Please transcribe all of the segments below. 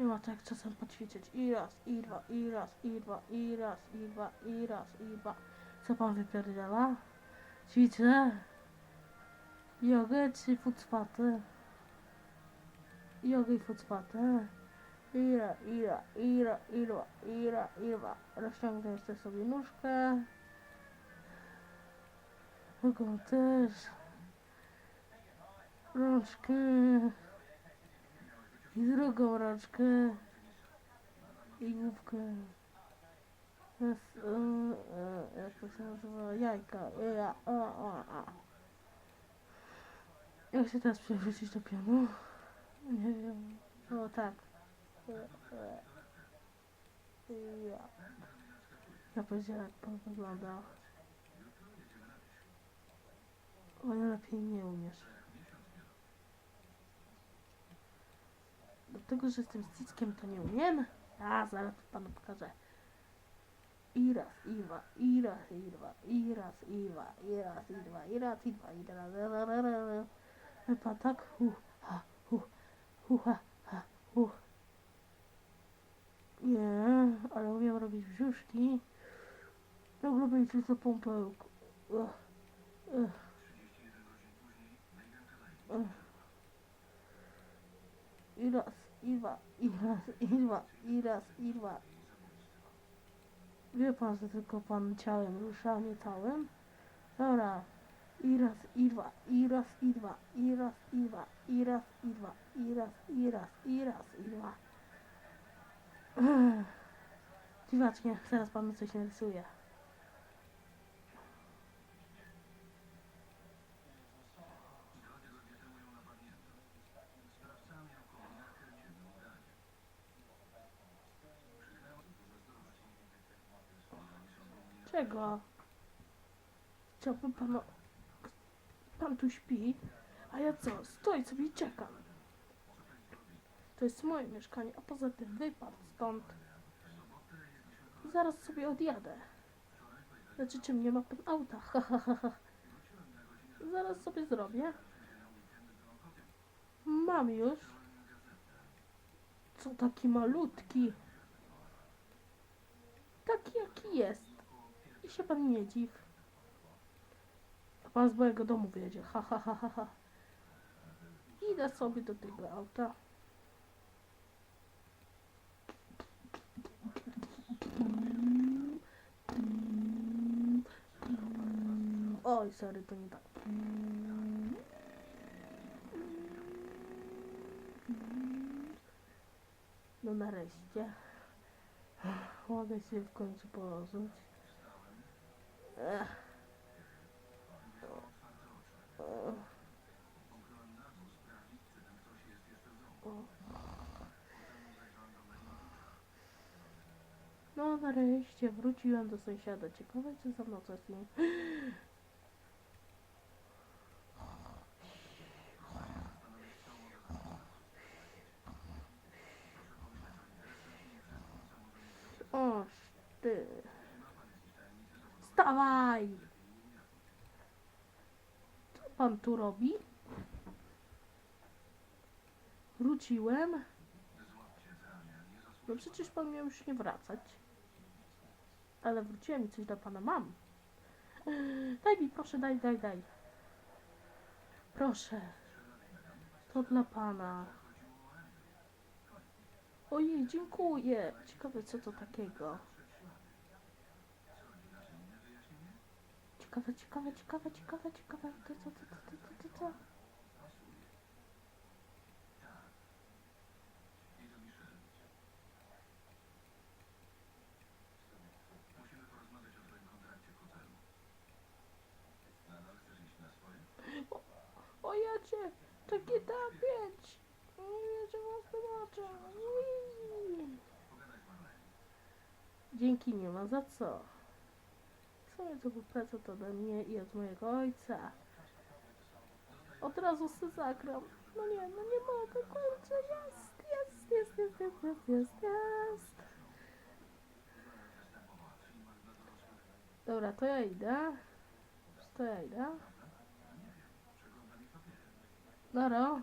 Ma tak czasem poćwiczyć. I raz, i dwa, i raz, i dwa, i raz, i dwa, i raz, i dwa. Co pan wypierdziela? Ćwiczę. Jogę czy futspaty? Jogę i futspaty. Ira, ira, ira, ira, ira, ira. Rozciągnę jeszcze sobie nóżkę. Drugą też. Rączkę. I drugą rączkę. I główkę. To jest, e, e, jak to się nazywa? Jajka. Ja, a, a, a. Jak się teraz przewrócić do pianu? Nie wiem. O tak. Ja. Ja powiedziałem, jak pan wygląda. O lepiej nie umiesz. Dlatego, że jestem cickiem, to nie umiem. A, zaraz panu pokażę. I raz, i dwa, i raz, i dwa, i raz, i dwa, i raz, i dwa, i raz, i dwa, i raz, ra, ra, ra, ra, ra. Wie pan tak? Hu, ha, hu, hu, ha, ha, hu. Nie, ale umiem robić brzuszki. Jak lubię do pompełku. Ugh, ugh. I raz, Irwa, Iras, Irwa, Iras, Irwa. Wie pan, że tylko pan ciałem rusza, nie całym? Dobra. Iras, Irwa, Iras, Irwa, Iras, Irwa, Iras, Irwa, Iras, Iras, Iras, Irwa. Dziwacznie, teraz panu coś narysuje. Czego? Chciałbym panu... Pan tu śpi, a ja co? Stoję sobie i czekam. To jest moje mieszkanie, a poza tym wypadł stąd. Zaraz sobie odjadę. Znaczy, czym nie ma pan auta? Zaraz sobie zrobię. Mam już. Co taki malutki? Taki jaki jest. Z mojego domu wyjedzie. Ha, ha, ha, ha, ha. Idę sobie do tego auta. Oj, sorry, to nie tak. No nareszcie. Mogę się w końcu położyć. No nareszcie wróciłem do sąsiada. Ciekawe czy za mną coś nie... Oż ty. Stawaj! Co pan tu robi? Wróciłem. No przecież pan miał już nie wracać. Ale wróciłem i coś dla pana mam. Daj mi, proszę, daj, daj, daj. Proszę. To dla pana. Ojej, dziękuję. Ciekawe, co to takiego. Ciekawe, ciekawe, ciekawe, ciekawe, ciekawe. To, to, to, to, to, to, to, to. O, jacie, to GTA 5. O jacie, zobaczę. Ui. Dzięki nie ma za co. Co jest to praca to ode mnie i od mojego ojca. Od razu se zagram. No nie, no nie mogę, kurczę, jest, jest, jest, jest, jest, jest, jest, jest. Dobra, to ja idę. To ja idę. Dobra.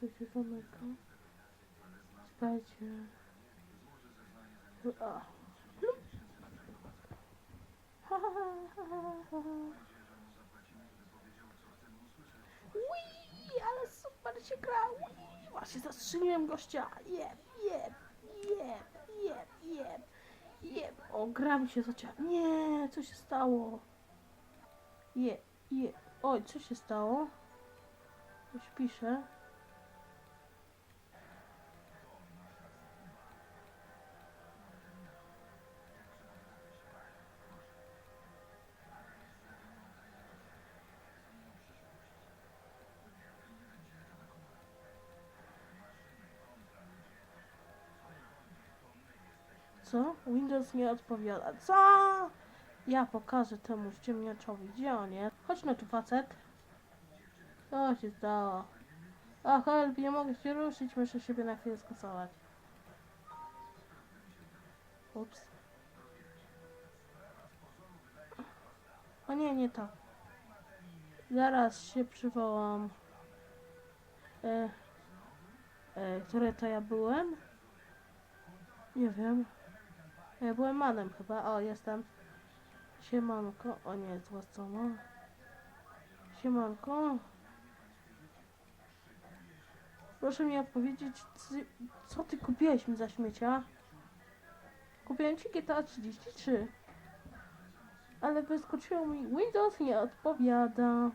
To się zamyka. Czekajcie. A. Ha, ha, ha, ha, ale super się gra. Ui, właśnie zastrzeliłem gościa. Jeb, jeb, jeb, jeb, jeb, jeb. O, gra mi się zaczęła. Nie, co się stało? Je, je. Oj, co się stało? Coś pisze. Co? Windows nie odpowiada. Co? Ja pokażę temu ściemniaczowi, gdzie on jest. Chodź no tu facet. Co się stało? O, help, nie mogę się ruszyć, muszę siebie na chwilę skasować. Ups. O nie, nie to. Zaraz się przywołam. E, e, które to ja byłem? Nie wiem. Ja byłem manem chyba. O, jestem. Siemanko. O nie, zła strona. Siemanko. Proszę mi odpowiedzieć, ty, co ty kupiłeś mi za śmiecia? Kupiłem ci GTA 33. Ale wyskoczyło mi Windows nie odpowiada.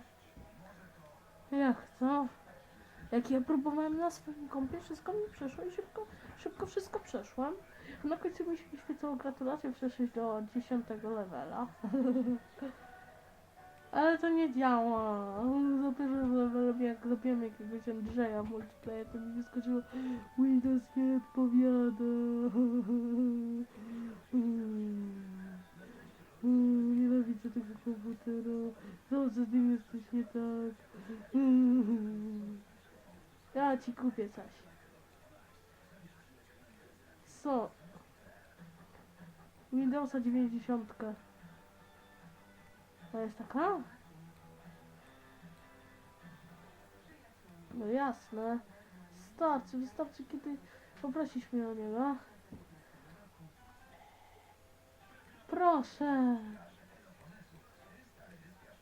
Jak to? Jak ja próbowałem na swoim kompie, wszystko mi przeszło i szybko, szybko wszystko przeszłam. Na końcu mi się wyświetlało gratulacje, przeszłeś do 10 levela. Ale to nie działa. Za pierwszym zrobiłem jakiegoś Andrzeja multiplayer, to mi wyskoczyło Windows nie odpowiada. Nienawidzę tego komputera. Zawsze z nim jest coś nie tak. Ja ci kupię coś. Co? Windowsa 90. To jest taka? No jasne. Starczy, wystarczy kiedy poprosisz mnie o niego. Proszę.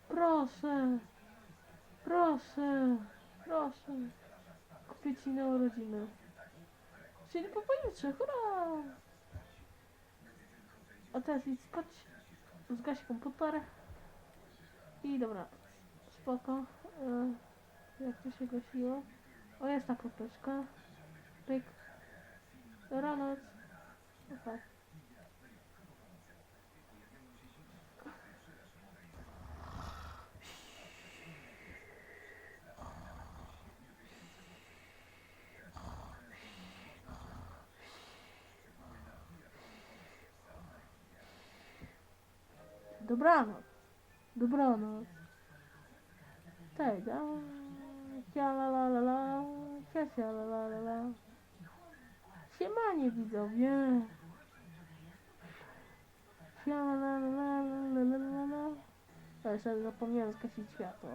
Proszę. Proszę. Proszę. Kupię ci na urodziny. Czyli po pojutrze, hurra! A teraz idź spać, zgaś komputer i dobra, spoko. E, jak to się gasiło? O, jest ta kropeczka. Pyk. Dobranoc. No tak. Dobranoc. Dobranoc. Cia la la la la, cia la la la la. Siemanie widzowie. Cia la la la la la la la. Jeszcze zapomniałem skasić światło.